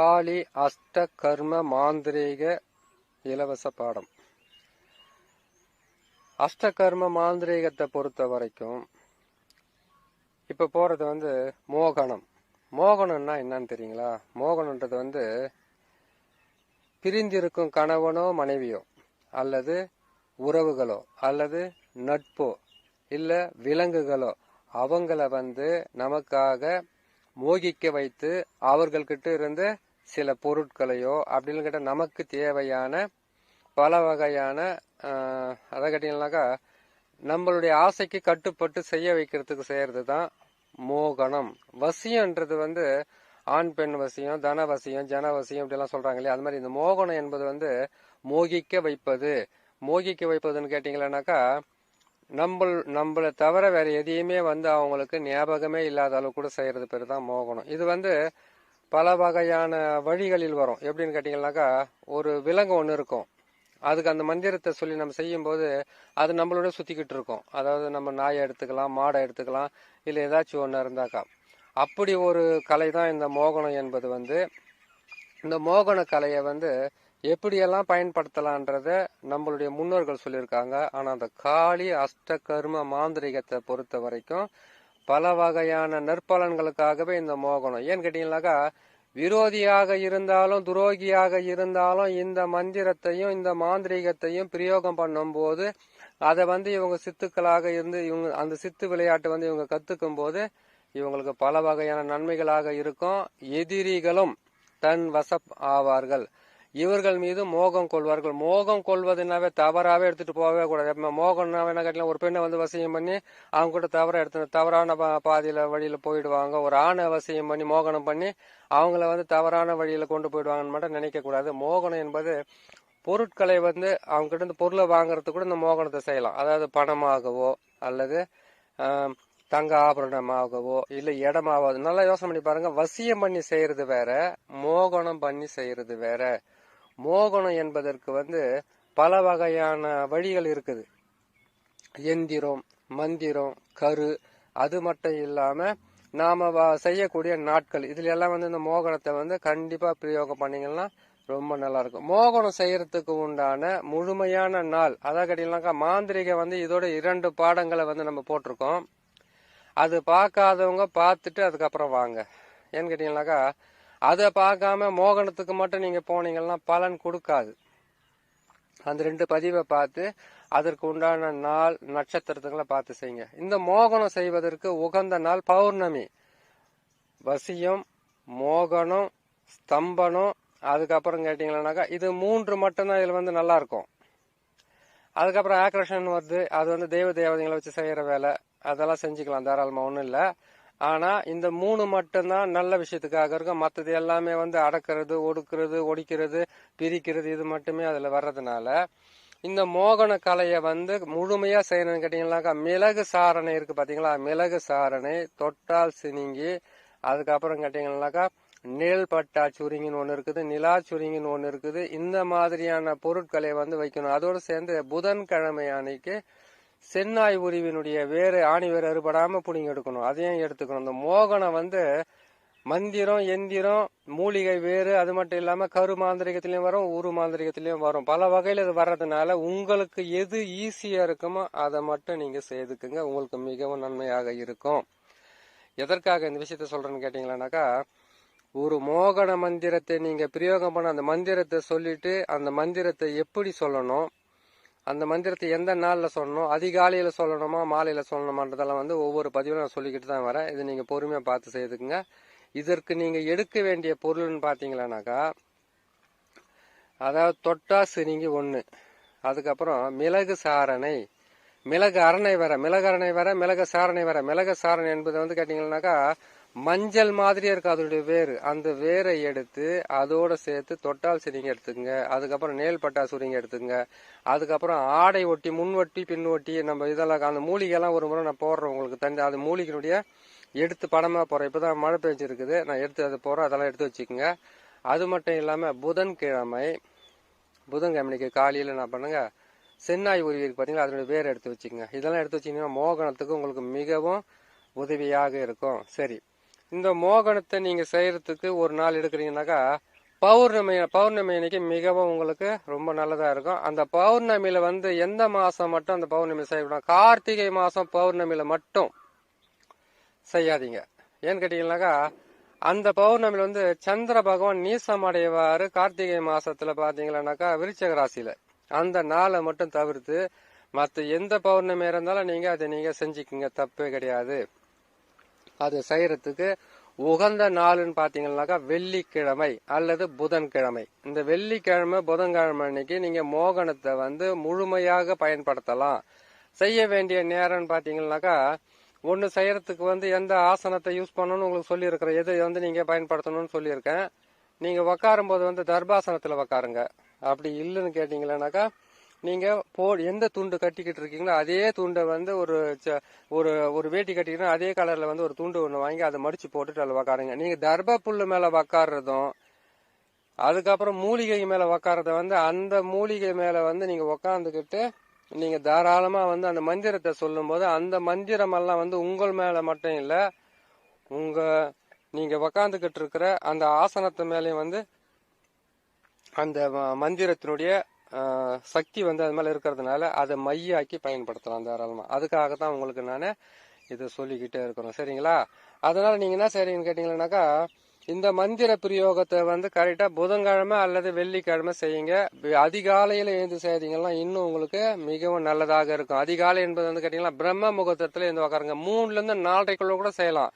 காளி அஷ்ட கர்ம மாந்திரீக இலவச பாடம். அஷ்டகர்ம மாந்திரீகத்தை பொறுத்த வரைக்கும் இப்ப போறது வந்து மோகனம். மோகனம்னா என்னன்னு தெரியுங்களா? மோகனன்றது வந்து பிரிந்திருக்கும் கணவனோ மனைவியோ அல்லது உறவுகளோ அல்லது நட்போ இல்ல விலங்குகளோ அவங்கள வந்து நமக்காக மோகிக்க வைத்து அவர்கள்கிட்ட இருந்து சில பொருட்களையோ அப்படின்னு கேட்டால் நமக்கு தேவையான பல வகையான அதை கேட்டீங்கன்னாக்கா நம்மளுடைய ஆசைக்கு கட்டுப்பட்டு செய்ய வைக்கிறதுக்கு செய்யறது தான் மோகனம். வசியம்ன்றது வந்து ஆண் பெண் வசியம் தன வசியம் ஜன வசியம் இப்படிலாம் சொல்றாங்க இல்லையா? அது மாதிரி இந்த மோகனம் என்பது வந்து மோகிக்க வைப்பது. மோகிக்க வைப்பதுன்னு கேட்டீங்களானாக்கா நம்ம நம்மளை தவிர வேற எதையுமே வந்து அவங்களுக்கு ஞாபகமே இல்லாத அளவு கூட செய்யறது பேர் தான் மோகனம். இது வந்து பல வகையான வழிகளில் வரும். எப்படின்னு கேட்டீங்கன்னாக்கா ஒரு விலங்கு ஒன்று இருக்கும். அதுக்கு அந்த மந்திரத்தை சொல்லி நம்ம செய்யும்போது அது நம்மளோட சுற்றிக்கிட்டு இருக்கும். அதாவது நம்ம நாயை எடுத்துக்கலாம் மாடை எடுத்துக்கலாம் இல்லை ஏதாச்சும் ஒன்று இருந்தாக்கா. அப்படி ஒரு கலை தான் இந்த மோகனம் என்பது வந்து. இந்த மோகன கலையை வந்து எப்படியெல்லாம் பயன்படுத்தலான்றத நம்மளுடைய முன்னோர்கள் சொல்லியிருக்காங்க. ஆனால் அந்த காளி அஷ்டகர்ம மாந்திரிகத்தை பொறுத்த வரைக்கும் பல வகையான நற்பலன்களுக்காகவே இந்த மோகனம். ஏன்னு கேட்டீங்கன்னாக்கா விரோதியாக இருந்தாலும் துரோகியாக இருந்தாலும் இந்த மந்திரத்தையும் இந்த மாந்திரீகத்தையும் பிரயோகம் பண்ணும்போது அதை வந்து இவங்க சித்துக்களாக இருந்து இவங்க அந்த சித்து விளையாட்டு வந்து இவங்க கத்துக்கும் போது இவங்களுக்கு பல வகையான நன்மைகளாக இருக்கும். எதிரிகளும் தன் வசப் ஆவார்கள். இவர்கள் மீது மோகம் கொள்வார்கள். மோகம் கொள்வதுனாவே தவறாவே எடுத்துட்டு போகவே கூடாது. எப்ப மோகம்னாவே என்ன கேட்டலாம் ஒரு பெண்ணை வந்து வசியம் பண்ணி அவங்க கூட தவற எடுத்து தவறான பா- பாதையில வழியில போயிடுவாங்க. ஒரு ஆணை வசியம் பண்ணி மோகனம் பண்ணி அவங்கள வந்து தவறான வழியில கொண்டு போயிடுவாங்கன்னு மட்டும் நினைக்க கூடாது. மோகனம் என்பது பொருட்களை வந்து அவங்க கிட்ட இருந்து பொருளை வாங்குறதுக்கு கூட இந்த மோகனத்தை செய்யலாம். அதாவது பணமாகவோ அல்லது தங்க ஆபரணமாகவோ இல்லை இடமாவோ நல்லா யோசனை பண்ணி பாருங்க. வசியம் பண்ணி செய்யறது வேற மோகனம் பண்ணி செய்யறது வேற. மோகனம் என்பதற்கு வந்து பல வகையான வழிகள் இருக்குது. எந்திரம் மந்திரம் கரு அது மட்டும் இல்லாமல் நாம செய்யக்கூடிய நாட்கள். இதுல எல்லாம் வந்து இந்த மோகனத்தை வந்து கண்டிப்பா பிரயோகம் பண்ணீங்கன்னா ரொம்ப நல்லா இருக்கும் மோகனம் செய்யறதுக்கு உண்டான முழுமையான நாள் அதான் கேட்டீங்கன்னாக்கா மாந்திரிகை வந்து இதோட இரண்டு பாடங்களை வந்து நம்ம போட்டிருக்கோம். அது பார்க்காதவங்க பார்த்துட்டு அதுக்கப்புறம் வாங்க. ஏன்னு கேட்டீங்கன்னாக்கா அதை பார்க்காம மோகனத்துக்கு மட்டும் நீங்க போனீங்கன்னா பலன் கொடுக்காது. அந்த ரெண்டு பதிவை பார்த்து அதற்கு உண்டான நாள் நட்சத்திரத்துங்களை பார்த்து செய்யுங்க. இந்த மோகனம் செய்வதற்கு உகந்த நாள் பௌர்ணமி. வசியம் மோகனம் ஸ்தம்பனம் அதுக்கப்புறம் கேட்டீங்கன்னாக்கா இது மூன்று மட்டும்தான் இதில் வந்து நல்லா இருக்கும். அதுக்கப்புறம் ஆக்ரஷன் வருது. அது வந்து தெய்வ தேவதைகளை வச்சு செய்கிற வேலை. அதெல்லாம் செஞ்சுக்கலாம். தாராளமாக ஒன்றும் இல்லை. ஆனா இந்த மூணு மட்டும்தான் நல்ல விஷயத்துக்காக இருக்கும். மற்றது எல்லாமே வந்து அடக்கிறது ஒடுக்கிறது ஒடிக்கிறது பிரிக்கிறது இது மட்டுமே அதுல வர்றதுனால இந்த மோகன கலையை வந்து முழுமையா செய்யணும்னு கேட்டீங்கன்னாக்கா மிளகு சாரணை இருக்கு பாத்தீங்களா? மிளகு சாரணை தொட்டால் சினிங்கி அதுக்கப்புறம் கேட்டீங்கன்னாக்கா நெல் பட்டா சுருங்கின்னு ஒன்று இருக்குது நிலா சுருங்கின்னு ஒன்று இருக்குது. இந்த மாதிரியான பொருட்களை வந்து வைக்கணும். அதோடு சேர்ந்து புதன்கிழமை அன்னைக்கு சென்னாய் உருவினுடைய வேறு ஆணி வேறு அறுபடாமல் புடிங்கி எடுக்கணும். அதையும் எடுத்துக்கணும். இந்த மோகனம் வந்து மந்திரம் எந்திரம் மூலிகை வேறு அது மட்டும் இல்லாமல் கரு மாந்திரிகத்திலையும் வரும் ஊரு மாந்திரிகத்திலையும் வரும். பல வகையில் இது வர்றதுனால உங்களுக்கு எது ஈஸியாக இருக்குமோ அதை மட்டும் நீங்கள் செய்துக்குங்க. உங்களுக்கு மிகவும் நன்மையாக இருக்கும். எதற்காக இந்த விஷயத்த சொல்கிறேன்னு கேட்டிங்களானாக்கா ஒரு மோகன மந்திரத்தை நீங்கள் பிரயோகம் பண்ண அந்த மந்திரத்தை சொல்லிட்டு அந்த மந்திரத்தை எப்படி சொல்லணும்? அந்த மந்திரத்தை எந்த நாளில் சொல்லணும் அதிகாலையில் சொல்லணுமா மாலையில் சொல்லணுமான்றதெல்லாம் வந்து ஒவ்வொரு பதிவும் நான் சொல்லிக்கிட்டு தான் வரேன். இது நீங்கள் பொறுமையாக பார்த்து செய்துக்குங்க. இதற்கு நீங்கள் எடுக்க வேண்டிய பொருள்னு பார்த்தீங்களானாக்கா அதாவது தொட்டா சினிங்கி ஒன்று அதுக்கப்புறம் மிளகு சாரணை மிளகு அரணை வர மிளகு அரணை வர மிளகு சாரணை வர மிளகு சாரணை என்பது வந்து கேட்டிங்கன்னாக்கா மஞ்சள் மாதிரியே இருக்கும் அதோடைய வேறு அந்த வேரை எடுத்து அதோட சேர்த்து தொட்டால் சிரிங்க எடுத்துங்க அதுக்கப்புறம் நேல் பட்டா சுரிங்க எடுத்துங்க அதுக்கப்புறம் ஆடை ஒட்டி முன் ஒட்டி பின் ஒட்டி நம்ம இதெல்லாம் அந்த மூலிகைலாம் ஒரு முறை நான் போடுறேன் உங்களுக்கு தந்து அது மூலிகையினுடைய எடுத்து படமா போறேன் இப்பதான் மழை பெஞ்சிருக்குது. நான் எடுத்து அதை போடுறேன். அதெல்லாம் எடுத்து வச்சுக்கோங்க. அது மட்டும் இல்லாம புதன்கிழமை புதன்கிழமைக்கு காலையில நான் பண்ணுங்க சென்னாய் உருவி இருக்கு அதனுடைய வேர் எடுத்து வச்சுக்கோங்க. இதெல்லாம் எடுத்து வச்சீங்கன்னா மோகனத்துக்கு உங்களுக்கு மிகவும் உதவியாக இருக்கும். சரி. இந்த மோகனத்தை நீங்க செய்யறதுக்கு ஒரு நாள் எடுக்கிறீங்கனாக்கா பௌர்ணமி பௌர்ணமி அன்னைக்கு மிகவும் உங்களுக்கு ரொம்ப நல்லதா இருக்கும். அந்த பௌர்ணமியில வந்து எந்த மாசம் மட்டும் அந்த பௌர்ணமி செய்யக்கூடாது? கார்த்திகை மாசம் பௌர்ணமியில மட்டும் செய்யாதீங்க. ஏன்னு கேட்டீங்கன்னாக்கா அந்த பௌர்ணமியில வந்து சந்திர பகவான் நீசம் அடைவாரு கார்த்திகை மாசத்துல பாத்தீங்கன்னாக்கா விருச்சக ராசியில. அந்த நாளை மட்டும் தவிர்த்து மற்ற எந்த பௌர்ணமி இருந்தாலும் நீங்க அதை நீங்க செஞ்சுக்குங்க. தப்பே கிடையாது. அது செய்யறதுக்கு உகந்த நாளுன்னு பாத்தீங்கன்னாக்கா வெள்ளிக்கிழமை அல்லது புதன்கிழமை. இந்த வெள்ளிக்கிழமை புதன்கிழமை அன்னைக்கு நீங்க மோகனத்தை வந்து முழுமையாக பயன்படுத்தலாம். செய்ய வேண்டிய நேரம்னு பாத்தீங்கன்னாக்கா ஒன்று செய்யறதுக்கு வந்து எந்த ஆசனத்தை யூஸ் பண்ணணும்னு உங்களுக்கு சொல்லியிருக்கிறேன். எது வந்து நீங்க பயன்படுத்தணும்னு சொல்லியிருக்கேன். நீங்க உக்காரும் போது வந்து தர்பாசனத்துல உக்காருங்க. அப்படி இல்லைன்னு கேட்டீங்கன்னாக்கா நீங்க போ எந்த துண்டு கட்டிக்கிட்டு இருக்கீங்களோ அதே துண்டை வந்து ஒரு ச- ஒரு ஒரு வேட்டி கட்டிக்கிட்டா அதே கலர்ல வந்து ஒரு துண்டு ஒன்று வாங்கி அதை மடிச்சு போட்டுட்டு அதில் உக்காருங்க. நீங்க தர்ப புல்லு மேல உக்காடுறதும் அதுக்கப்புறம் மூலிகை மேல உக்காரத வந்து அந்த மூலிகை மேல வந்து நீங்க உக்காந்துக்கிட்டு நீங்க தாராளமா வந்து அந்த மந்திரத்தை சொல்லும்போது அந்த மந்திரம் எல்லாம் வந்து உங்கள் மேல மட்டும் இல்ல உங்க நீங்க உக்காந்துக்கிட்டு இருக்கிற அந்த ஆசனத்து மேலேயும் வந்து அந்த மந்திரத்தினுடைய சக்தி வந்து அது மேலே இருக்கிறதுனால அதை மையாக்கி பயன்படுத்தலாம் தாராளமாக அதுக்காக தான் உங்களுக்கு நான் இதை சொல்லிக்கிட்டே இருக்கிறோம். சரிங்களா? அதனால் நீங்கள் என்ன செய்றீங்கன்னு கேட்டிங்கன்னாக்கா இந்த மந்திர பிரயோகத்தை வந்து கரெக்டாக புதன்கிழமை அல்லது வெள்ளிக்கிழமை செய்யுங்க. அதிகாலையில் எழுந்து செய்கிறீங்கன்னா இன்னும் உங்களுக்கு மிகவும் நல்லதாக இருக்கும். அதிகாலை என்பது வந்து கேட்டிங்கன்னா பிரம்ம முகூர்த்தத்தில் இருந்து உக்காருங்க. மூணுலேருந்து நாலரைக்குள்ளே கூட செய்யலாம்.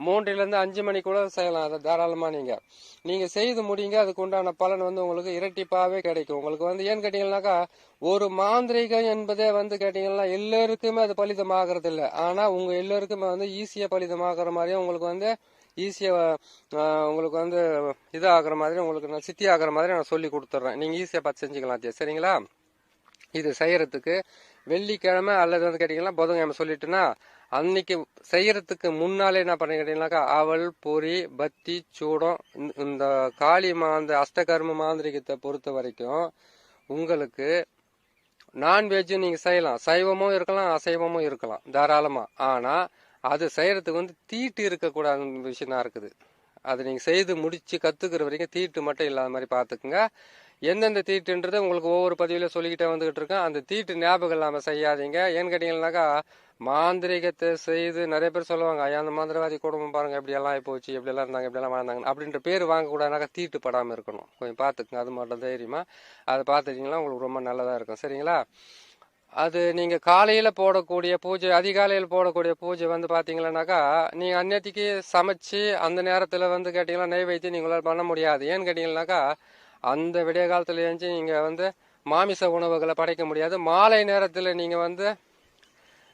மூன்றிலிருந்து அஞ்சு மணிக்குள்ள செய்யலாம். அதை தாராளமா நீங்க. நீங்க செய்து முடிங்க அதுக்கு உண்டான பலன் வந்து உங்களுக்கு இரட்டிப்பாவே கிடைக்கும். உங்களுக்கு வந்து ஏன்னு கேட்டீங்கன்னாக்கா ஒரு மாந்திரிகம் என்பதே வந்து கேட்டீங்கன்னா எல்லோருக்குமே அது பலிதமாகறது இல்லை ஆனா உங்க எல்லோருக்குமே வந்து ஈஸியா பலிதமாகற மாதிரியும் உங்களுக்கு வந்து ஈஸியா உங்களுக்கு வந்து இதாகிற மாதிரி உங்களுக்கு நான் சித்தி ஆகிற மாதிரி நான் சொல்லி கொடுத்துட்றேன். நீங்க ஈஸியா பார்த்து செஞ்சுக்கலாம் சரிங்களா? இது செய்யறதுக்கு வெள்ளிக்கிழமை அல்லது வந்து கேட்டீங்கன்னா புதன்கிழமை சொல்லிட்டுனா அன்னைக்கு செய்யறதுக்கு முன்னாலே என்ன பண்ணிக்கிட்டீங்கன்னாக்கா அவள் அவல் பத்தி சூடம் இந்த- இந்த காளி மாந்த அஷ்டகர்ம மாந்திரிகத்தை பொறுத்த வரைக்கும் உங்களுக்கு நான்வெஜ்ஜும் நீங்க செய்யலாம். சைவமும் இருக்கலாம் அசைவமும் இருக்கலாம் தாராளமா. ஆனா அது செய்யறதுக்கு வந்து தீட்டு இருக்கக்கூடாதுன்னு விஷயம் தான் இருக்குது. அது நீங்க செய்து முடிச்சு கத்துக்கிற வரைக்கும் தீட்டு மட்டும் இல்லாத மாதிரி பார்த்துக்குங்க. எந்தெந்த தீட்டுன்றது உங்களுக்கு ஒவ்வொரு பதிவில சொல்லிக்கிட்டே வந்துகிட்டு இருக்கேன். அந்த தீட்டு ஞாபகம் இல்லாம செய்யாதீங்க. ஏன்னு கேட்டீங்கன்னாக்கா மாந்திரிகத்தை செய்து நிறைய பேர் சொல்லுவாங்க ஐயா அந்த மாந்திரவாதி குடும்பம் பாருங்க எப்படி எல்லாம் போச்சு எப்படி எல்லாம் இருந்தாங்க எப்படி எல்லாம் வாழ்ந்தாங்க அப்படின்ற பேர் வாங்கக்கூடாதுனாக்கா தீட்டு படாமல் இருக்கணும். கொஞ்சம் பார்த்துக்குங்க அது மட்டும் தைரியமா. அதை பார்த்துட்டீங்கன்னா உங்களுக்கு ரொம்ப நல்லதாக இருக்கும். சரிங்களா? அது நீங்கள் காலையில் போடக்கூடிய பூஜை அதிகாலையில் போடக்கூடிய பூஜை வந்து பார்த்தீங்கன்னாக்கா நீங்கள் அந்நேரத்துக்கு சமைச்சு அந்த நேரத்தில் வந்து கேட்டீங்கன்னா நெய்வேத்தியம் நீங்களால் பண்ண முடியாது. ஏன்னு கேட்டிங்கன்னாக்கா அந்த விடிய காலத்தில் எழுந்து நீங்கள் வந்து மாமிச உணவுகளை படைக்க முடியாது. மாலை நேரத்தில் நீங்கள் வந்து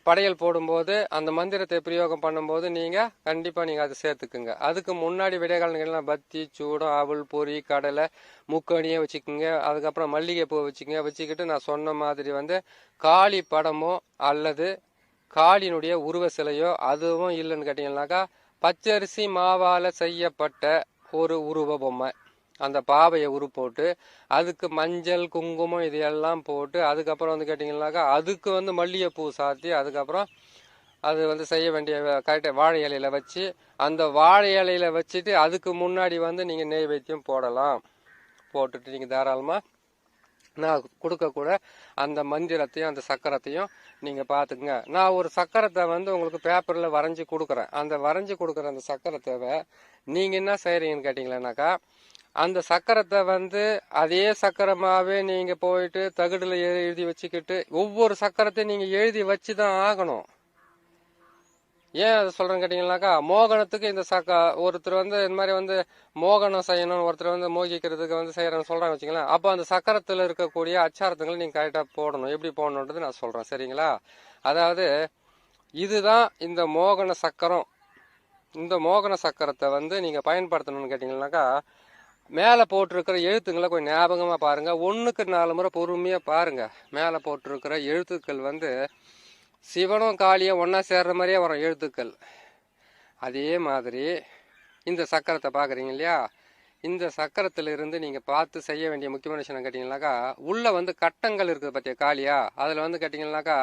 படையல் போடும்போது அந்த மந்திரத்தை பிரயோகம் பண்ணும்போது நீங்கள் கண்டிப்பாக நீங்கள் அதை சேர்த்துக்குங்க. அதுக்கு முன்னாடி விடைகாலங்கள்லாம் பத்தி சூடம் அவள் பொரி கடலை முக்கணியை வச்சுக்கோங்க. அதுக்கப்புறம் மல்லிகைப்பூ வச்சுக்கோங்க. வச்சுக்கிட்டு நான் சொன்ன மாதிரி வந்து காளி படமோ அல்லது காளியினுடைய உருவ சிலையோ அதுவும் இல்லைன்னு கேட்டிங்கனாக்கா பச்சரிசி மாவால் செய்யப்பட்ட ஒரு உருவ பொம்மை. அந்த பாவையை உரு போட்டு அதுக்கு மஞ்சள் குங்குமம் இது எல்லாம் போட்டு அதுக்கப்புறம் வந்து கேட்டிங்கன்னாக்கா அதுக்கு வந்து மல்லிகைப்பூ சாத்தி அதுக்கப்புறம் அது வந்து செய்ய வேண்டிய கரெக்டாக வாழை இலையில வச்சு அந்த வாழை இலையில வச்சுட்டு அதுக்கு முன்னாடி வந்து நீங்கள் நெய்வேத்தியம் போடலாம். போட்டுட்டு நீங்கள் தாராளமாக நான் கொடுக்கக்கூட அந்த மந்திரத்தையும் அந்த சக்கரத்தையும் நீங்கள் பார்த்துக்குங்க நான் ஒரு சக்கரத்தை வந்து உங்களுக்கு பேப்பரில் வரைஞ்சி கொடுக்குறேன். அந்த வரைஞ்சி கொடுக்குற அந்த சக்கரத்தை நீங்கள் என்ன செய்கிறீங்கன்னு கேட்டிங்களேனாக்கா அந்த சக்கரத்தை வந்து அதே சக்கரமாகவே நீங்கள் போயிட்டு தகுடில் எழு- எழுதி வச்சுக்கிட்டு ஒவ்வொரு சக்கரத்தையும் நீங்கள் எழுதி வச்சு தான் ஆகணும். ஏன் அதை சொல்கிறேன்னு கேட்டிங்கனாக்கா மோகனத்துக்கு இந்த சக்க ஒருத்தர் வந்து இந்த மாதிரி வந்து மோகனம் செய்யணும் ஒருத்தர் வந்து மோகிக்கிறதுக்கு வந்து செய்கிறேன்னு சொல்கிறாங்க வச்சுங்களேன் அப்போ அந்த சக்கரத்தில் இருக்கக்கூடிய அச்சாரத்துங்களை நீங்கள் கரெக்டாக போடணும். எப்படி போடணுன்றது நான் சொல்கிறேன் சரிங்களா? அதாவது இதுதான் இந்த மோகன சக்கரம். இந்த மோகன சக்கரத்தை வந்து நீங்கள் பயன்படுத்தணும்னு கேட்டிங்கனாக்கா மேலே போட்டிருக்கிற எழுத்துங்களை கொஞ்சம் ஞாபகமாக பாருங்கள் ஒன்றுக்கு நாலு முறை பொறுமையாக பாருங்கள் மேலே போட்டிருக்கிற எழுத்துக்கள் வந்து சிவனும் காளியும் ஒன்றா சேர்ற மாதிரியே வரும் எழுத்துக்கள். அதே மாதிரி இந்த சக்கரத்தை பார்க்குறீங்க இல்லையா? இந்த சக்கரத்திலிருந்து இருந்து பார்த்து செய்ய வேண்டிய முக்கியமான விஷயம் கேட்டிங்கனாக்கா உள்ளே வந்து கட்டங்கள் இருக்குது பார்த்தியா காளியா? அதில் வந்து கேட்டிங்கனாக்கா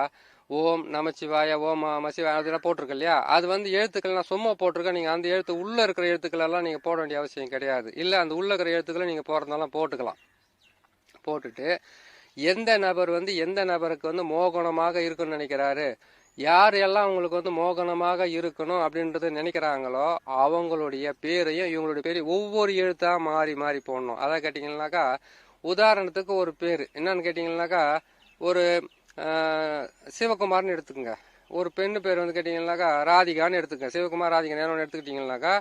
ஓம் நமச்சிவாய ஓம் மசிவாய அதெல்லாம் போட்டிருக்கு இல்லையா? அது வந்து எழுத்துக்கள் நான் சும்மா போட்டிருக்கேன். நீங்கள் அந்த எழுத்து உள்ளே இருக்கிற எழுத்துக்கள் எல்லாம் நீங்கள் போட வேண்டிய அவசியம் கிடையாது. இல்லை அந்த உள்ளே இருக்கிற எழுத்துக்களை நீங்கள் போடுறதுனாலும் போட்டுக்கலாம். போட்டுட்டு எந்த நபர் வந்து எந்த நபருக்கு வந்து மோகனமாக இருக்குன்னு நினைக்கிறாரு? யார் எல்லாம் அவங்களுக்கு வந்து மோகனமாக இருக்கணும் அப்படின்றத நினைக்கிறாங்களோ அவங்களுடைய பேரையும் இவங்களுடைய பேரையும் ஒவ்வொரு எழுத்தாக மாறி மாறி போடணும். அதை கேட்டிங்கன்னாக்கா உதாரணத்துக்கு ஒரு பேர். என்னன்னு கேட்டிங்கன்னாக்கா ஒரு சிவகுமார்னு எடுத்துக்கோங்க. ஒரு பெண்ணு பேர் வந்து கேட்டிங்கன்னாக்கா ராதிகான்னு எடுத்துக்கங்க. சிவகுமார் ராதிகா நேரம் எடுத்துக்கிட்டிங்கன்னாக்கா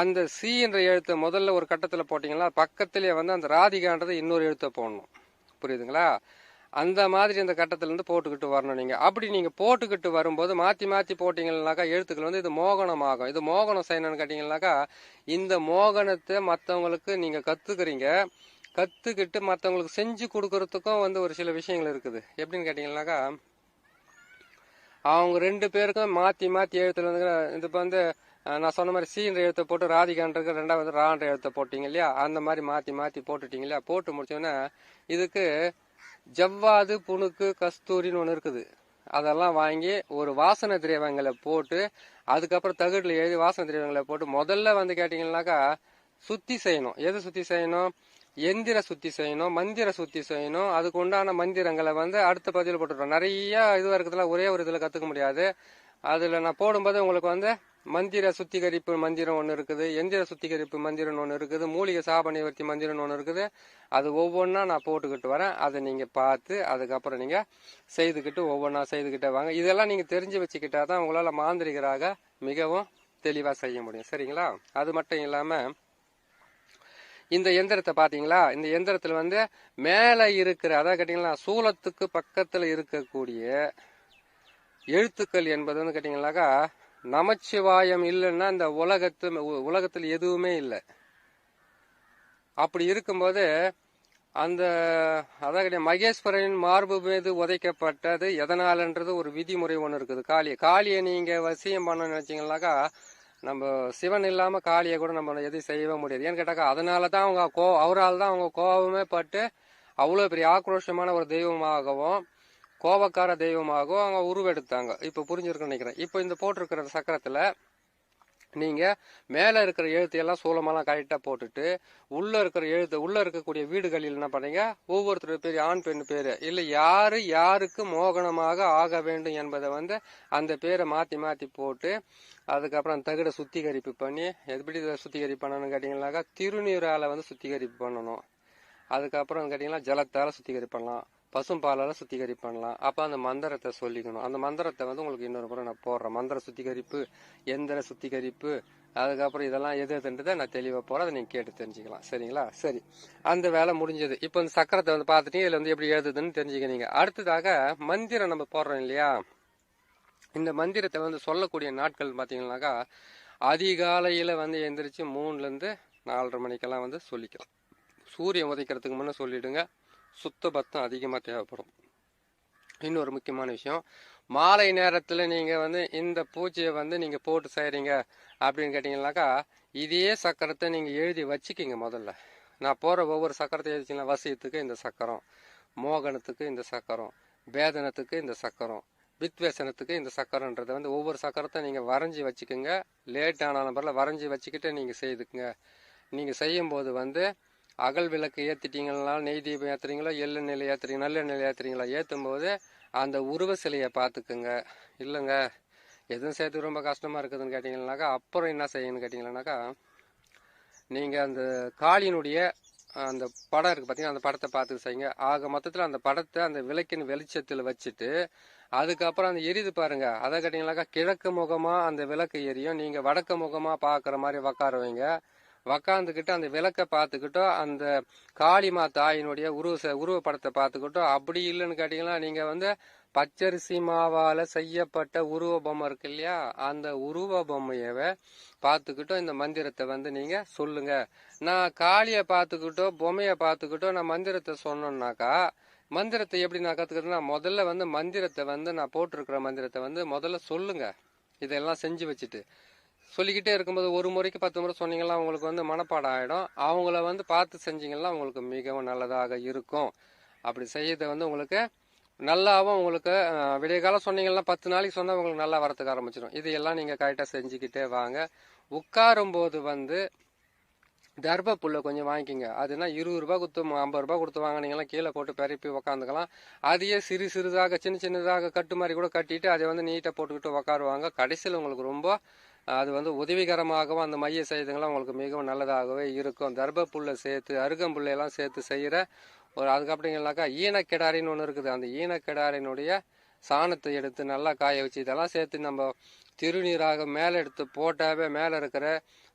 அந்த சி என்ற எழுத்தை முதல்ல ஒரு கட்டத்தில் போட்டிங்கன்னா பக்கத்திலே வந்து அந்த ராதிகான்றது இன்னொரு எழுத்தை போடணும். புரியுதுங்களா? அந்த மாதிரி அந்த கட்டத்திலேருந்து போட்டுக்கிட்டு வரணும் நீங்கள் அப்படி நீங்கள் போட்டுக்கிட்டு வரும்போது மாற்றி மாற்றி போட்டிங்கன்னாக்கா எழுத்துக்கள் வந்து இது மோகனமாகும். இது மோகனம் செய்யணும்னு கேட்டிங்கன்னாக்கா இந்த மோகனத்தை மற்றவங்களுக்கு நீங்கள் கற்றுக்குறீங்க கற்றுக்கிட்டு மற்றவங்களுக்கு செஞ்சு கொடுக்கறதுக்கும் வந்து ஒரு சில விஷயங்கள் இருக்குது. எப்படின்னு கேட்டிங்கன்னாக்கா அவங்க ரெண்டு பேருக்கும் மாற்றி மாற்றி எழுத்துல வந்து இது இப்போ வந்து நான் சொன்ன மாதிரி சீன்ற எழுத்தை போட்டு ராதிகான்றது ரெண்டாவது வந்து ரான்ற எழுத்தை போட்டிங்க இல்லையா? அந்த மாதிரி மாற்றி மாற்றி போட்டுட்டிங்க இல்லையா? போட்டு முடிச்சோன்னா இதுக்கு ஜவ்வாது புணுக்கு கஸ்தூரின்னு ஒன்று இருக்குது. அதெல்லாம் வாங்கி ஒரு வாசனை திரவியங்களை போட்டு அதுக்கப்புறம் தகடில் எழுதி வாசனை திரவியங்களை போட்டு முதல்ல வந்து கேட்டிங்கன்னாக்கா சுத்தி செய்யணும். எது சுத்தி செய்யணும்? எந்திர சுத்தி செய்யணும் மந்திர சுத்தி செய்யணும். அதுக்கு உண்டான மந்திரங்களை வந்து அடுத்த பதிவில் போட்டுருவோம் நிறைய இதுவாக இருக்கிறதுல ஒரே ஒரு இதில் கற்றுக்க முடியாது. அதில் நான் போடும்போது உங்களுக்கு வந்து மந்திர சுத்திகரிப்பு மந்திரம் ஒன்று இருக்குது எந்திர சுத்திகரிப்பு மந்திரம் ஒன்று இருக்குது மூலிகை சாப நிவர்த்தி மந்திரம் ஒன்று இருக்குது. அது ஒவ்வொன்றா நான் போட்டுக்கிட்டு வரேன். அதை நீங்கள் பார்த்து அதுக்கப்புறம் நீங்கள் செய்துக்கிட்டு ஒவ்வொன்றா செய்துக்கிட்டே வாங்க. இதெல்லாம் நீங்கள் தெரிஞ்சு வச்சுக்கிட்டா தான் உங்களால் மாந்திரிகராக மிகவும் தெளிவாக செய்ய முடியும். சரிங்களா? அது மட்டும் இல்லாமல் இந்த எந்திரத்தை பார்த்தீங்களா இந்த எந்திரத்தில் வந்து மேலே இருக்கிற அதாவது கேட்டிங்கன்னா சூலத்துக்கு பக்கத்தில் இருக்கக்கூடிய எழுத்துக்கள் என்பது வந்து கேட்டிங்கனாக்கா நமச்சிவாயம் இல்லைன்னா இந்த உலகத்து உ- உலகத்தில் எதுவுமே இல்லை. அப்படி இருக்கும்போது அந்த அதான் மகேஸ்வரனின் மார்பு மீது உதைக்கப்பட்டது எதனாலன்றது ஒரு விதிமுறை ஒன்று இருக்குது. காளியை காளியை நீங்கள் வசியம் பண்ண நினைச்சீங்கன்னாக்கா நம்ம சிவன் இல்லாமல் காளியை கூட நம்ம எதுவும் செய்யவே முடியாது. ஏன்னு கேட்டாக்கா அதனால தான் அவங்க கோ அவரால் தான் அவங்க கோபமே பட்டு அவ்வளோ பெரிய ஆக்ரோஷமான ஒரு தெய்வமாகவும் கோபக்கார தெய்வமாகவும் அவங்க உருவெடுத்தாங்க. இப்போ புரிஞ்சிருக்குன்னு நினைக்கிறேன். இப்போ இந்த போட்டிருக்கிற சக்கரத்தில் நீங்கள் மேலே இருக்கிற எழுத்தையெல்லாம் சூலமெல்லாம் கரெக்டாக போட்டுட்டு உள்ளே இருக்கிற எழுத்து உள்ளே இருக்கக்கூடிய வீடுகளில் என்ன பண்ணீங்க? ஒவ்வொருத்தர் பேர் ஆண் பெண் பேர். இல்லை யார் யாருக்கு மோகனமாக ஆக வேண்டும் என்பதை வந்து அந்த பேரை மாற்றி மாற்றி போட்டு அதுக்கப்புறம் அந்த தகடை சுத்திகரிப்பு பண்ணி எப்படி இதை சுத்திகரிப்பு பண்ணணும்னு கேட்டிங்கனாக்கா திருநீரால் வந்து சுத்திகரிப்பு பண்ணணும். அதுக்கப்புறம் கேட்டிங்கன்னா ஜலத்தால் சுத்திகரிப்பு பண்ணலாம். பசும்பாலால் சுத்திகரிப்பு பண்ணலாம் அப்போ அந்த மந்திரத்தை சொல்லிக்கணும். அந்த மந்திரத்தை வந்து உங்களுக்கு இன்னொரு முறை நான் போடுறேன். மந்திர சுத்திகரிப்பு எந்திர சுத்திகரிப்பு அதுக்கப்புறம் இதெல்லாம் எது எதுன்றதை நான் தெளிவாக போகிறேன் அதை நீங்கள் கேட்டு தெரிஞ்சுக்கலாம். சரிங்களா? சரி. அந்த வேலை முடிஞ்சது. இப்போ இந்த சக்கரத்தை வந்து பார்த்துட்டு இதில் வந்து எப்படி எழுதுதுன்னு தெரிஞ்சுக்கிறீங்க அடுத்ததாக மந்திரம் நம்ம போடுறோம் இல்லையா? இந்த மந்திரத்தை வந்து சொல்லக்கூடிய நாட்கள் பார்த்தீங்கன்னாக்கா அதிகாலையில் வந்து எந்திரிச்சு மூணுலேருந்து நாலரை மணிக்கெல்லாம் வந்து சொல்லிக்கலாம். சூரியன் உதைக்கிறதுக்கு முன்னே சொல்லிவிடுங்க சுத்த பத்தம் அதிகமாக தேவைப்படும். இன்னொரு முக்கியமான விஷயம் மாலை நேரத்தில் நீங்கள் வந்து இந்த பூஜையை வந்து நீங்கள் போட்டு செய்கிறீங்க அப்படின்னு கேட்டிங்கனாக்கா இதே சக்கரத்தை நீங்கள் எழுதி வச்சுக்கிங்க முதல்ல. நான் போகிற ஒவ்வொரு சக்கரத்தை எழுதிச்சிங்கன்னா வசியத்துக்கு இந்த சக்கரம் மோகனத்துக்கு இந்த சக்கரம் வேதனத்துக்கு இந்த சக்கரம் வித்வேசனத்துக்கு இந்த சக்கரன்றதை வந்து ஒவ்வொரு சக்கரத்தை நீங்கள் வரைஞ்சி வச்சுக்கோங்க. லேட் ஆனாலும் பரவாயில்ல வரைஞ்சி வச்சுக்கிட்டு நீங்கள் செய்துக்குங்க. நீங்கள் செய்யும்போது வந்து அகல் விளக்கு ஏற்றிட்டீங்களா நெய் தீபம் ஏற்றுறீங்களோ எள்ளு நிலை ஏற்றுறீங்க நல்ல நிலை ஏற்றுறீங்களா ஏற்றும்போது அந்த உருவ சிலையை பார்த்துக்குங்க. இல்லைங்க எதுவும் சேர்த்து ரொம்ப கஷ்டமாக இருக்குதுன்னு கேட்டிங்கன்னாக்கா அப்புறம் என்ன செய்யணும்னு கேட்டிங்கன்னாக்கா நீங்கள் அந்த காளியினுடைய அந்த படம் இருக்குது பார்த்தீங்கன்னா அந்த படத்தை பார்த்து செய்யுங்க. ஆக மொத்தத்தில் அந்த படத்தை அந்த விளக்கின் வெளிச்சத்தில் வச்சுட்டு அதுக்கப்புறம் அந்த எரியுது பாருங்க. அதை கேட்டிங்கனாக்கா கிழக்கு முகமாக அந்த விளக்கு எரியும். நீங்கள் வடக்கு முகமாக பார்க்குற மாதிரி உக்கார வைங்க. உக்காந்துக்கிட்டு அந்த விளக்கை பார்த்துக்கிட்டோ அந்த காளிமா தாயினுடைய உருவ ச- உருவப்படத்தை பார்த்துக்கிட்டோ அப்படி இல்லைன்னு கேட்டிங்கன்னா நீங்கள் வந்து பச்சரிசி மாவால் செய்யப்பட்ட உருவ பொம்மை இருக்கு இல்லையா? அந்த உருவ பொம்மையவை பார்த்துக்கிட்டோ இந்த மந்திரத்தை வந்து நீங்கள் சொல்லுங்க. நான் காளியை பார்த்துக்கிட்டோ பொம்மையை பார்த்துக்கிட்டோ நான் மந்திரத்தை சொன்னோன்னாக்கா மந்திரத்தை எப்படி நான் கற்றுக்கிறதுனா முதல்ல வந்து மந்திரத்தை வந்து நான் போட்டிருக்கிற மந்திரத்தை வந்து முதல்ல சொல்லுங்க. இதெல்லாம் செஞ்சு வச்சுட்டு. சொல்லிக்கிட்டே இருக்கும்போது ஒரு முறைக்கு பத்து முறை சொன்னீங்கன்னா உங்களுக்கு வந்து மனப்பாடம் ஆகிடும் அவங்கள வந்து பார்த்து செஞ்சீங்கன்னா உங்களுக்கு மிகவும் நல்லதாக இருக்கும். அப்படி செய்யறது வந்து உங்களுக்கு நல்லாவும் உங்களுக்கு விடிய காலம் சொன்னீங்கன்னா பத்து நாளைக்கு சொன்னால் உங்களுக்கு நல்லா வரத்துக்கு ஆரம்பிச்சிடும். இது எல்லாம் கரெக்டாக செஞ்சுக்கிட்டே வாங்க. உட்காரும் போது வந்து தர்ப புல்லை கொஞ்சம் வாங்கிக்கோங்க. அதுனா இருபது ரூபா கொடுத்து ஐம்பது ரூபா கொடுத்து வாங்கினீங்கன்னா கீழே போட்டு பரப்பி உக்காந்துக்கலாம். அதையே சிறு சிறிதாக சின்ன சின்னதாக கட்டு மாதிரி கூட கட்டிட்டு அதை வந்து நீட்டாக போட்டுக்கிட்டு உக்காருவாங்க. கடைசியில் உங்களுக்கு ரொம்ப அது வந்து உதவிகரமாகவும் அந்த மைய செய்தங்கள்லாம் உங்களுக்கு மிகவும் நல்லதாகவே இருக்கும். தர்ப சேர்த்து அருகம்புள்ளையெல்லாம் சேர்த்து செய்கிற ஒரு அதுக்கப்புறங்களாக்கா ஈனக்கிடாரின்னு ஒன்று இருக்குது. அந்த ஈனக்கெடாரினுடைய சாணத்தை எடுத்து நல்லா காய வச்சு இதெல்லாம் சேர்த்து நம்ம திருநீராக மேலே எடுத்து போட்டாவே மேலே இருக்கிற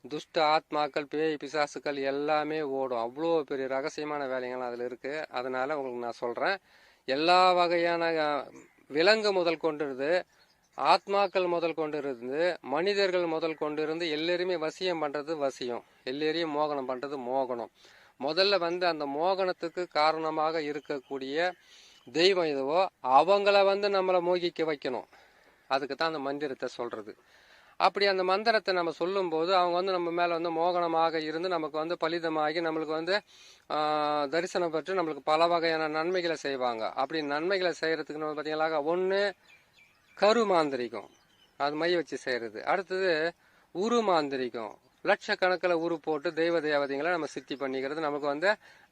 துஷ்ட ஆத்மாக்கள் பேய் பிசாசுக்கள் எல்லாமே ஓடும். அவ்வளோ பெரிய ரகசியமான வேலைங்கள்லாம் அதில் இருக்குது அதனால் உங்களுக்கு நான் சொல்கிறேன் எல்லா வகையான விலங்கு முதல் கொண்டுருது ஆத்மாக்கள் முதல் கொண்டு இருந்து மனிதர்கள் முதல் கொண்டு இருந்து எல்லோருமே வசியம் பண்ணுறது வசியம். எல்லோரையும் மோகனம் பண்ணுறது மோகனம். முதல்ல வந்து அந்த மோகனத்துக்கு காரணமாக இருக்கக்கூடிய தெய்வம் எதுவோ அவங்கள வந்து நம்மளை மோகிக்க வைக்கணும். அதுக்கு தான் அந்த மந்திரத்தை சொல்கிறது அப்படி அந்த மந்திரத்தை நம்ம சொல்லும்போது அவங்க வந்து நம்ம மேலே வந்து மோகனமாக இருந்து நமக்கு வந்து பலிதமாகி நம்மளுக்கு வந்து தரிசனம் பெற்று நம்மளுக்கு பல வகையான நன்மைகளை செய்வாங்க. அப்படி நன்மைகளை செய்கிறதுக்கு நம்ம பார்த்தீங்களா ஒன்று கரு மாந்திரிகம் அது மை வச்சு செய்யறது. அடுத்தது உரு மாந்திரிகம் லட்சக்கணக்கில் உரு போட்டு தெய்வ தேவதைங்களை நம்ம சித்தி பண்ணிக்கிறது. நமக்கு வந்து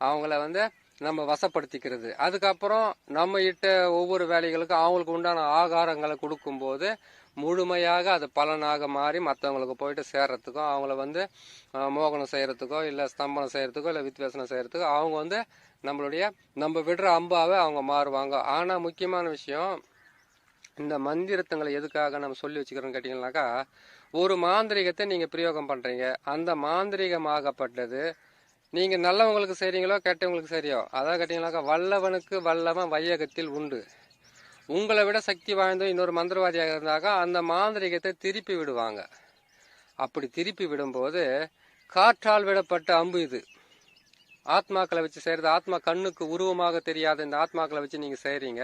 அவங்கள வந்து நம்ம வசப்படுத்திக்கிறது. அதுக்கப்புறம் நம்ம இட்ட ஒவ்வொரு வேலைகளுக்கும் அவங்களுக்கு உண்டான ஆகாரங்களை கொடுக்கும்போது முழுமையாக அது பலனாக மாறி மற்றவங்களுக்கு போயிட்டு சேர்றதுக்கும் அவங்கள வந்து மோகனம் செய்கிறதுக்கோ இல்லை ஸ்தம்பனம் செய்கிறதுக்கோ இல்லை வித்வேசனம் செய்கிறதுக்கோ அவங்க வந்து நம்மளுடைய நம்ம விடுற அம்பாவே அவங்க மாறுவாங்க. ஆனால் முக்கியமான விஷயம் இந்த மந்திரத்தங்களை எதுக்காக நம்ம சொல்லி வச்சுக்கிறோம்னு கேட்டிங்கனாக்கா ஒரு மாந்திரிகத்தை நீங்கள் பிரயோகம் பண்ணுறீங்க அந்த மாந்திரிகமாகப்பட்டது நீங்கள் நல்லவங்களுக்கு செய்கிறீங்களோ கெட்டவங்களுக்கு சரியோ அதான் கேட்டிங்கனாக்கா வல்லவனுக்கு வல்லவன் வையகத்தில் உண்டு. உங்களை விட சக்தி வாய்ந்த இன்னொரு மந்திரவாதியாக இருந்தாக்கா அந்த மாந்திரிகத்தை திருப்பி விடுவாங்க. அப்படி திருப்பி விடும்போது காற்றால் விடப்பட்ட அம்பு இது. ஆத்மாக்களை வச்சு செய்கிறது ஆத்மா கண்ணுக்கு உருவமாக தெரியாத இந்த ஆத்மாக்களை வச்சு நீங்கள் செய்கிறீங்க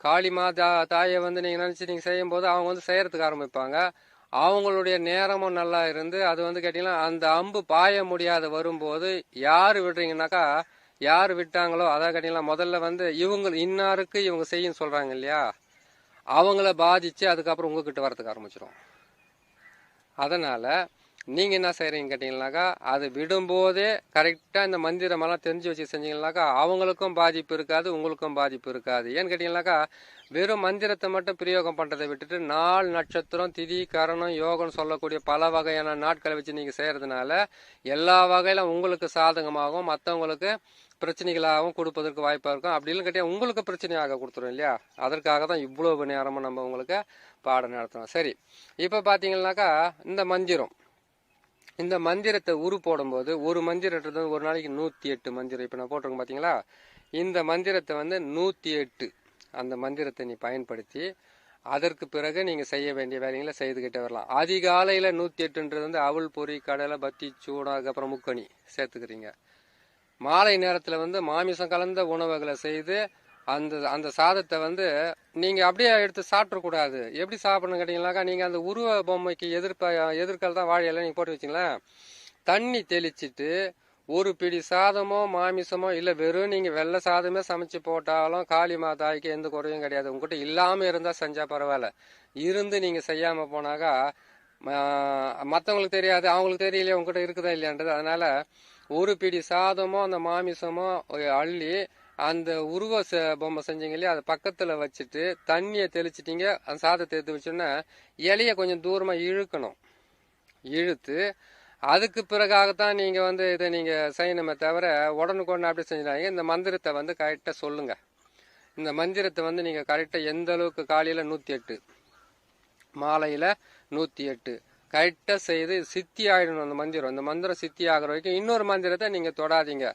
காளிமா தா தாயை வந்து நீங்கள் நினச்சி நீங்கள் செய்யும்போது அவங்க வந்து செய்கிறதுக்கு ஆரம்பிப்பாங்க. அவங்களுடைய நேரமும் நல்லா இருந்து அது வந்து கேட்டிங்கன்னா அந்த அம்பு பாய முடியாத வரும்போது யார் விடுறீங்கனாக்கா யார் விட்டாங்களோ அதான் கேட்டிங்கன்னா முதல்ல வந்து இவங்க இன்னாருக்கு இவங்க செய்யும் சொல்கிறாங்க இல்லையா? அவங்கள பாதித்து அதுக்கப்புறம் உங்ககிட்ட வரதுக்கு ஆரம்பிச்சிடும் அதனால் நீங்கள் என்ன செய்கிறீங்கன்னு கேட்டிங்கனாக்கா அது விடும்போதே கரெக்டாக இந்த மந்திரமெல்லாம் தெரிஞ்சு வச்சு செஞ்சீங்கன்னாக்கா அவங்களுக்கும் பாதிப்பு இருக்காது உங்களுக்கும் பாதிப்பு இருக்காது. ஏன்னு கேட்டிங்கனாக்கா வெறும் மந்திரத்தை மட்டும் பிரயோகம் பண்ணுறதை விட்டுட்டு நாள் நட்சத்திரம் திதி கரணம் யோகம்னு சொல்லக்கூடிய பல வகையான நாட்களை வச்சு நீங்கள் செய்கிறதுனால எல்லா வகையிலும் உங்களுக்கு சாதகமாகவும் மற்றவங்களுக்கு பிரச்சனைகளாகவும் கொடுப்பதற்கு வாய்ப்பாக இருக்கும். அப்படின்னு கேட்டால் உங்களுக்கு பிரச்சனையாக கொடுத்துரும் இல்லையா? அதற்காக தான் இவ்வளவு நேரமும் நம்ம உங்களுக்கு பாடம் நடத்துகிறோம் சரி இப்போ பார்த்தீங்கன்னாக்கா இந்த மந்திரம். இந்த மந்திரத்தை உரு போடும்போது ஒரு மந்திரன்றது ஒரு நாளைக்கு நூற்றி எட்டு மந்திரம். இப்போ நான் போட்டிருக்கேன் பார்த்தீங்களா இந்த மந்திரத்தை வந்து நூற்றி எட்டு அந்த மந்திரத்தை நீ பயன்படுத்தி அதற்கு பிறகு நீங்கள் செய்ய வேண்டிய வேலைகளை செய்துக்கிட்டே வரலாம். அதிகாலையில் நூற்றி எட்டுன்றது வந்து அவள் பொரி கடலை பத்தி சூடம் அதுக்கப்புறம் முக்கணி சேர்த்துக்கிறீங்க. மாலை நேரத்தில் வந்து மாமிசம் கலந்த உணவுகளை செய்து அந்த அந்த சாதத்தை வந்து நீங்கள் அப்படியே எடுத்து சாப்பிடக்கூடாது எப்படி சாப்பிடணும் கேட்டிங்கனாக்கா நீங்கள் அந்த உருவ பொம்மைக்கு எதிர்ப்ப எதிர்க்கால் தான் வாழையெல்லாம் நீங்கள் போட்டு வச்சிங்களேன். தண்ணி தெளிச்சிட்டு ஒரு பிடி சாதமோ மாமிசமோ இல்லை வெறும் நீங்கள் வெள்ளை சாதமே சமைச்சு போட்டாலும் காளி மாதாய்க்கு எந்த குறையும் கிடையாது. உங்ககிட்ட இல்லாமல் இருந்தால் செஞ்சால் பரவாயில்ல. இருந்து நீங்கள் செய்யாமல் போனாக்கா மற்றவங்களுக்கு தெரியாது அவங்களுக்கு தெரியலையே உங்ககிட்ட இருக்குதா இல்லையான்றது. அதனால் ஒரு பிடி சாதமோ அந்த மாமிசமோ அள்ளி அந்த உருவ ச- பொம்மை செஞ்சீங்க இல்லையா அதை பக்கத்தில் வச்சுட்டு தண்ணியை தெளிச்சிட்டிங்க. அந்த சாதத்தை எடுத்து வச்சோன்னா இலையை கொஞ்சம் தூரமாக இழுக்கணும். இழுத்து அதுக்கு பிறகாகத்தான் நீங்கள் வந்து இதை நீங்கள் செய்யணுமே தவிர உடனுக்குடனே அப்படி செஞ்சிடாங்க இந்த மந்திரத்தை வந்து கரெக்டாக சொல்லுங்கள் இந்த மந்திரத்தை வந்து நீங்கள் கரெக்டாக எந்த அளவுக்கு காலையில் நூற்றி எட்டு மாலையில் நூற்றி எட்டு கரெக்டாக செய்து சித்தி ஆகிடணும் அந்த மந்திரம். இந்த மந்திரம் சித்தி ஆகிற வரைக்கும் இன்னொரு மந்திரத்தை நீங்கள் தொடாதீங்க.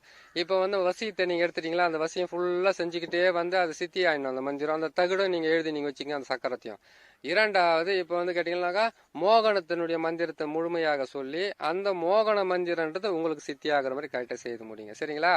இப்போ வந்து வசியத்தை நீங்கள் எடுத்துட்டீங்களா? அந்த வசியம் ஃபுல்லாக செஞ்சுக்கிட்டே வந்து அது சித்தி ஆயிடணும். அந்த மந்திரம் அந்த தகுடும் நீங்கள் எழுதி நீங்கள் வச்சிங்க அந்த சக்கரத்தையும். இரண்டாவது இப்போ வந்து கேட்டிங்கன்னாக்கா மோகனத்தினுடைய மந்திரத்தை முழுமையாக சொல்லி அந்த மோகன மந்திரன்றது உங்களுக்கு சித்தி ஆகிற மாதிரி கரெக்டாக செய்து முடியுங்க சரிங்களா?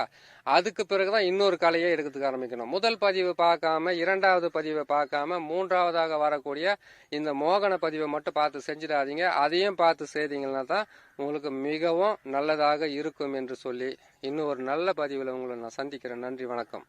அதுக்கு பிறகு தான் இன்னொரு கலையை எடுக்கிறதுக்கு ஆரம்பிக்கணும். முதல் பதிவு பார்க்காம இரண்டாவது பதிவை பார்க்காம மூன்றாவதாக வரக்கூடிய இந்த மோகன பதிவை மட்டும் பார்த்து செஞ்சிடாதீங்க. அதையும் பார்த்து செய்தீங்கன்னா தான் உங்களுக்கு மிகவும் நல்லதாக இருக்கும் என்று சொல்லி இன்னும் ஒரு நல்ல பதிவில் உங்களை நான் சந்திக்கிறேன். நன்றி வணக்கம்.